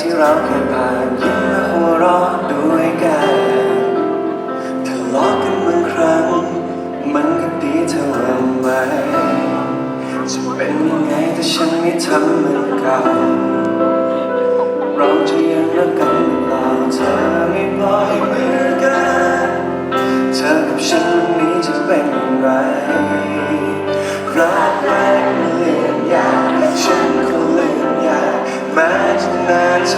ที่เราเคยผ่านยิ้มและหัวเราะด้วยกันทะเลาะกันบางครั้ง มันก็ดีเท่าวันไหจะเป็นยังไงถ้าฉันไม่ทำเหมือนเก่าเราจะยังรักกัน ช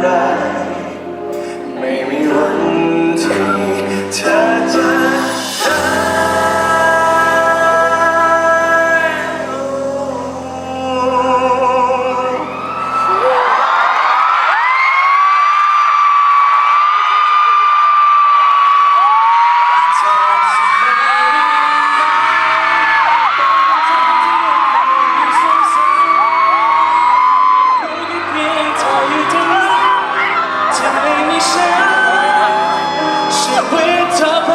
代谁会逃跑？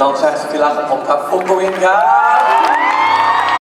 น้องชายสุดที่รักของผมครับฟุกุวินครับ